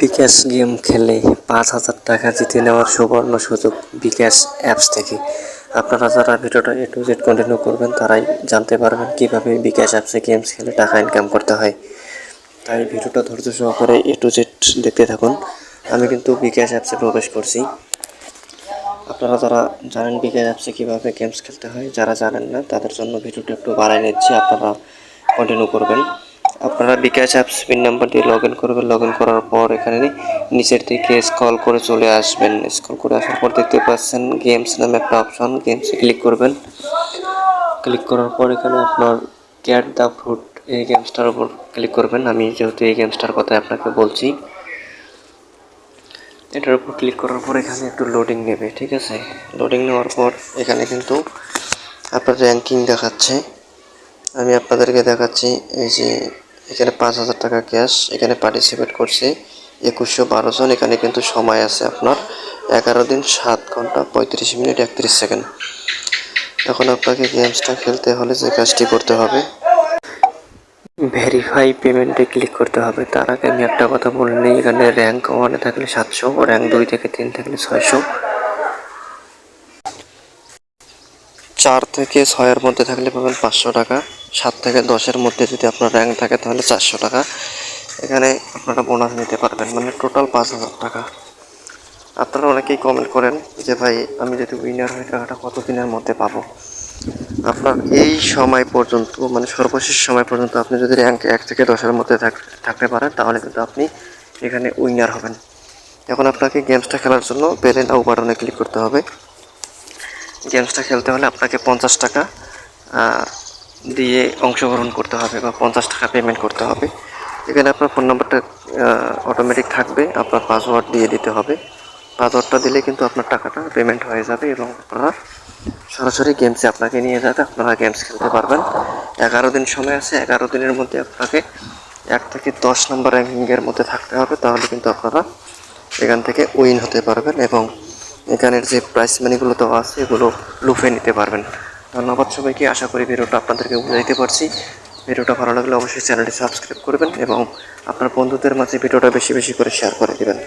বিকাশ game খেলে পাঁচ হাজার টাকা জিতে নেওয়ার সুবর্ণ সুযোগ বিকাশ অ্যাপস থেকে। আপনারা যারা ভিডিওটা এ টু জেড কন্টিনিউ করবেন, তারাই জানতে পারবেন কীভাবে বিকাশ অ্যাপসে গেমস খেলে টাকা ইনকাম করতে হয়। তাই ভিডিওটা ধৈর্য সহকারে এ টু জেড দেখতে থাকুন। আমি কিন্তু বিকাশ অ্যাপসে প্রবেশ করছি। আপনারা যারা জানেন বিকাশ অ্যাপসে কীভাবে গেমস খেলতে হয়, যারা জানেন না, তাদের জন্য ভিডিওটা একটু বাড়াই নিচ্ছি। আপনারা কন্টিনিউ করবেন। আপনারা বিকাশ অ্যাপস পিন নাম্বার দিয়ে লগ ইন করবেন। লগ ইন করার পর এখানে নিচের দিকে স্ক্রল করে চলে আসবেন। স্ক্রল করে আসার পর দেখতে পাচ্ছেন গেমস নামে একটা অপশন গেমসে ক্লিক করবেন। ক্লিক করার পর এখানে আপনার ক্যাট দ্য ফ্রুট এই গেমসটার উপর ক্লিক করবেন। আমি যেহেতু এই গেমসটার কথা আপনাকে বলছি। এটার উপর ক্লিক করার পর এখানে একটু লোডিং নেবে, ঠিক আছে? লোডিং নেওয়ার পর এখানে কিন্তু আপনার র্যাঙ্কিং দেখাচ্ছে। আমি আপনাদেরকে দেখাচ্ছি, এই যে এখানে পাঁচ হাজার টাকা ক্যাশ এখানে পার্টিসিপেট করছি। একুশশো বারো জন, এখানে কিন্তু সময় আছে আপনার। এগারো দিন সাত ঘণ্টা পঁয়ত্রিশ মিনিট একত্রিশ সেকেন্ড। এখন আপনাকে গেমসটা খেলতে হলে যে কাজটি করতে হবে ভেরিফাই পেমেন্টে ক্লিক করতে হবে। তার আগে আমি একটা কথা বলে নিই, এখানে র্যাঙ্ক ওয়ানে থাকলে সাতশো র্যাঙ্ক দুই থেকে তিন থাকলে ছয়শো। চার থেকে ছয়ের মধ্যে থাকলে পাবেন পাঁচশো টাকা। সাত থেকে দশের মধ্যে যদি আপনার র্যাঙ্ক থাকে তাহলে চারশো টাকা। এখানে আপনারা বোনাস নিতে পারবেন মানে টোটাল পাঁচ হাজার টাকা। আপনারা অনেকেই কমেন্ট করেন যে ভাই, আমি যদি উইনার হই টাকাটা কত দিনের মধ্যে পাবো? আপনার এই সময় পর্যন্ত মানে সর্বশেষ সময় পর্যন্ত আপনি যদি র্যাঙ্ক এক থেকে দশের মধ্যে থাক- থাকতে পারেন, তাহলে কিন্তু আপনি এখানে উইনার হবেন। এখন আপনাকে গেমসটা খেলার জন্য পেলে নাও বাটনে ক্লিক করতে হবে। গেমসটা খেলতে হলে আপনাকে পঞ্চাশ টাকা দিয়ে অংশগ্রহণ করতে হবে বা পঞ্চাশ টাকা পেমেন্ট করতে হবে। এখানে আপনার ফোন নাম্বারটা অটোমেটিক থাকবে, আপনার পাসওয়ার্ড দিয়ে দিতে হবে। পাসওয়ার্ডটা দিলে কিন্তু আপনার টাকাটা পেমেন্ট হয়ে যাবে এবং আপনারা সরাসরি গেমসে আপনাকে নিয়ে যাবে, আপনারা গেমস খেলতে পারবেন। এগারো দিন সময় আছে, এগারো দিনের মধ্যে আপনাকে এক থেকে দশ নম্বর র্যাঙ্কিংয়ের মধ্যে থাকতে হবে, তাহলে কিন্তু আপনারা এখান থেকে উইন হতে পারবেন এবং এখানের যে প্রাইস মানিগুলো দেওয়া আছে, এগুলো লুফে নিতে পারবেন। ধন্যবাদ সবাইকে। আশা করি ভিডিওটা আপনাদেরকে বুঝাইতে পারছি। ভিডিওটা ভালো লাগলে অবশ্যই চ্যানেলটি সাবস্ক্রাইব করবেন এবং আপনার বন্ধুদের মাঝে ভিডিওটা বেশি বেশি করে শেয়ার করে দেবেন।